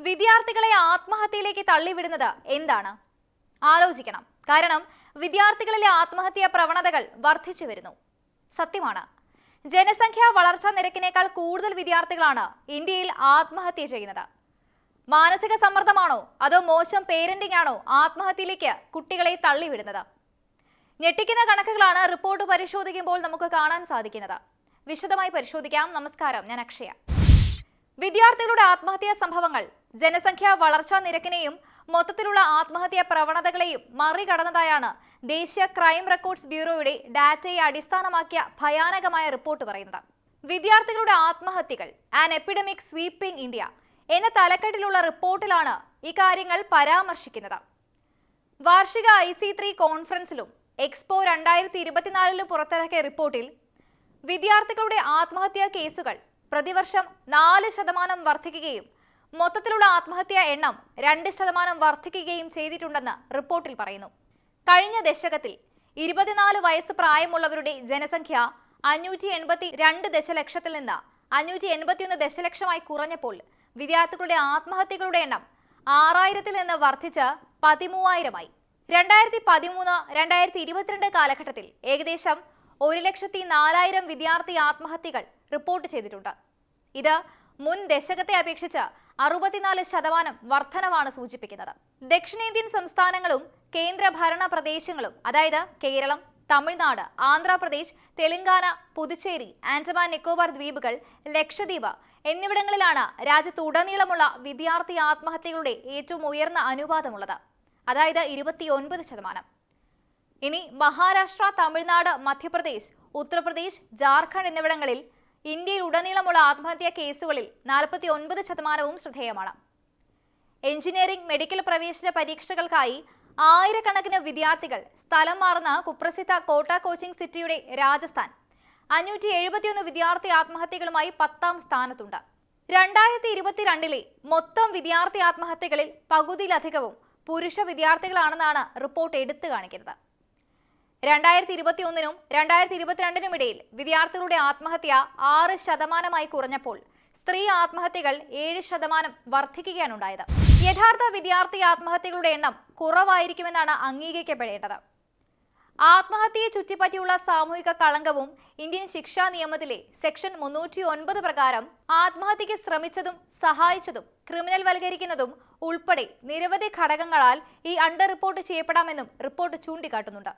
വിദ്യാർത്ഥികളെ ആത്മഹത്യയിലേക്ക് തള്ളിവിടുന്നത് എന്താണ്? ആലോചിക്കണം. കാരണം വിദ്യാർത്ഥികളിലെ ആത്മഹത്യാ പ്രവണതകൾ വർദ്ധിച്ചു വരുന്നു. സത്യമാണ്. ജനസംഖ്യാ വളർച്ചാ നിരക്കിനേക്കാൾ കൂടുതൽ വിദ്യാർത്ഥികളാണ് ഇന്ത്യയിൽ ആത്മഹത്യ ചെയ്യുന്നത്. മാനസിക സമ്മർദ്ദമാണോ? അതോ മോശം പേരന്റിംഗ് ആണോ ആത്മഹത്യയിലേക്ക് കുട്ടികളെ തള്ളിവിടുന്നത്? ഞെട്ടിക്കുന്ന കണക്കുകളാണ് റിപ്പോർട്ട് പരിശോധിക്കുമ്പോൾ നമുക്ക് കാണാൻ സാധിക്കുന്നത്. വിശദമായി പരിശോധിക്കാം. നമസ്കാരം. ഞാൻ അക്ഷയ. വിദ്യാർത്ഥികളുടെ ആത്മഹത്യാ സംഭവങ്ങൾ ജനസംഖ്യാ വളർച്ചാ നിരക്കിനെയും മൊത്തത്തിലുള്ള ആത്മഹത്യാ പ്രവണതകളെയും മറികടന്നതായാണ് ദേശീയ ക്രൈം റെക്കോർഡ്സ് ബ്യൂറോയുടെ ഡാറ്റയെ അടിസ്ഥാനമാക്കിയ ഭയാനകമായ റിപ്പോർട്ട് പറയുന്നത്. വിദ്യാർത്ഥികളുടെ ആത്മഹത്യകൾ ആൻ എപ്പിഡമിക് സ്വീപ്പിംഗ് ഇന്ത്യ എന്ന തലക്കെട്ടിലുള്ള റിപ്പോർട്ടിലാണ് ഇക്കാര്യങ്ങൾ പരാമർശിക്കുന്നത്. വാർഷിക ഐ സി ത്രീ കോൺഫറൻസിലും എക്സ്പോ രണ്ടായിരത്തി ഇരുപത്തിനാലിലും പുറത്തിറക്കിയ റിപ്പോർട്ടിൽ വിദ്യാർത്ഥികളുടെ ആത്മഹത്യാ കേസുകൾ പ്രതിവർഷം നാല് ശതമാനം വർദ്ധിക്കുകയും മൊത്തത്തിലുള്ള ആത്മഹത്യാ എണ്ണം രണ്ട് ശതമാനം വർദ്ധിക്കുകയും ചെയ്തിട്ടുണ്ടെന്ന് റിപ്പോർട്ടിൽ പറയുന്നു. കഴിഞ്ഞ ദശകത്തിൽ ഇരുപത്തിനാല് വയസ്സ് പ്രായമുള്ളവരുടെ ജനസംഖ്യ അഞ്ഞൂറ്റി എൺപത്തി രണ്ട് ദശലക്ഷത്തിൽ നിന്ന് അഞ്ഞൂറ്റി എൺപത്തിയൊന്ന് ദശലക്ഷമായി കുറഞ്ഞപ്പോൾ വിദ്യാർത്ഥികളുടെ ആത്മഹത്യകളുടെ എണ്ണം ആറായിരത്തിൽ നിന്ന് വർദ്ധിച്ച് പതിമൂവായിരമായി. രണ്ടായിരത്തി പതിമൂന്ന് രണ്ടായിരത്തി ഇരുപത്തിരണ്ട് കാലഘട്ടത്തിൽ ഏകദേശം ഒരു ലക്ഷത്തി നാലായിരം വിദ്യാർത്ഥി ആത്മഹത്യകൾ റിപ്പോർട്ട് ചെയ്തിട്ടുണ്ട്. ഇത് മുൻ ദശകത്തെ അപേക്ഷിച്ച് അറുപത്തിനാല് ശതമാനം വർധനവാണ് സൂചിപ്പിക്കുന്നത്. ദക്ഷിണേന്ത്യൻ സംസ്ഥാനങ്ങളും കേന്ദ്രഭരണ പ്രദേശങ്ങളും അതായത് കേരളം തമിഴ്നാട് ആന്ധ്രാപ്രദേശ് തെലങ്കാന പുതുച്ചേരി ആൻഡമാൻ നിക്കോബാർ ദ്വീപുകൾ ലക്ഷദ്വീപ് എന്നിവിടങ്ങളിലാണ് രാജ്യത്തുടനീളമുള്ള വിദ്യാർത്ഥി ആത്മഹത്യകളുടെ ഏറ്റവും ഉയർന്ന അനുപാതമുള്ളത് അതായത് ഇരുപത്തിയൊൻപത് ശതമാനം. ഇനി മഹാരാഷ്ട്ര തമിഴ്നാട് മധ്യപ്രദേശ് ഉത്തർപ്രദേശ് ജാർഖണ്ഡ് എന്നിവിടങ്ങളിൽ ഇന്ത്യയിൽ ഉടനീളമുള്ള ആത്മഹത്യാ കേസുകളിൽ നാൽപ്പത്തി ഒൻപത് ശതമാനവും ശ്രദ്ധേയമാണ്. എഞ്ചിനീയറിംഗ് മെഡിക്കൽ പ്രവേശന പരീക്ഷകൾക്കായി ആയിരക്കണക്കിന് വിദ്യാർത്ഥികൾ സ്ഥലം മാറുന്ന കുപ്രസിദ്ധ കോട്ട കോച്ചിംഗ് സിറ്റിയുടെ രാജസ്ഥാൻ. അഞ്ഞൂറ്റി എഴുപത്തിയൊന്ന് വിദ്യാർത്ഥി ആത്മഹത്യകളുമായി പത്താം സ്ഥാനത്തുണ്ട്. രണ്ടായിരത്തി ഇരുപത്തിരണ്ടിലെ മൊത്തം വിദ്യാർത്ഥി ആത്മഹത്യകളിൽ പകുതിയിലധികവും പുരുഷ വിദ്യാർത്ഥികളാണെന്നാണ് റിപ്പോർട്ട് എടുത്തു കാണിക്കുന്നത്. രണ്ടായിരത്തി ഇരുപത്തി ഒന്നിനും രണ്ടായിരത്തി ഇരുപത്തിരണ്ടിനും ഇടയിൽ വിദ്യാർത്ഥികളുടെ ആത്മഹത്യ ആറ് ശതമാനമായി കുറഞ്ഞപ്പോൾ സ്ത്രീ ആത്മഹത്യകൾ ഏഴ് ശതമാനം വർദ്ധിക്കുകയാണുണ്ടായത് യഥാർത്ഥ വിദ്യാർത്ഥി ആത്മഹത്യകളുടെ എണ്ണം കുറവായിരിക്കുമെന്നാണ് അംഗീകരിക്കപ്പെടേണ്ടത്. ആത്മഹത്യയെ ചുറ്റിപ്പറ്റിയുള്ള സാമൂഹിക കളങ്കവും ഇന്ത്യൻ ശിക്ഷാ നിയമത്തിലെ സെക്ഷൻ മുന്നൂറ്റി ഒൻപത് പ്രകാരം ആത്മഹത്യക്ക് ശ്രമിച്ചതും സഹായിച്ചതും ക്രിമിനൽ വൽക്കരിക്കുന്നതും ഉൾപ്പെടെ നിരവധി ഘടകങ്ങളാൽ ഈ അണ്ടർ റിപ്പോർട്ട് ചെയ്യപ്പെടാമെന്നും റിപ്പോർട്ട് ചൂണ്ടിക്കാട്ടുന്നുണ്ട്.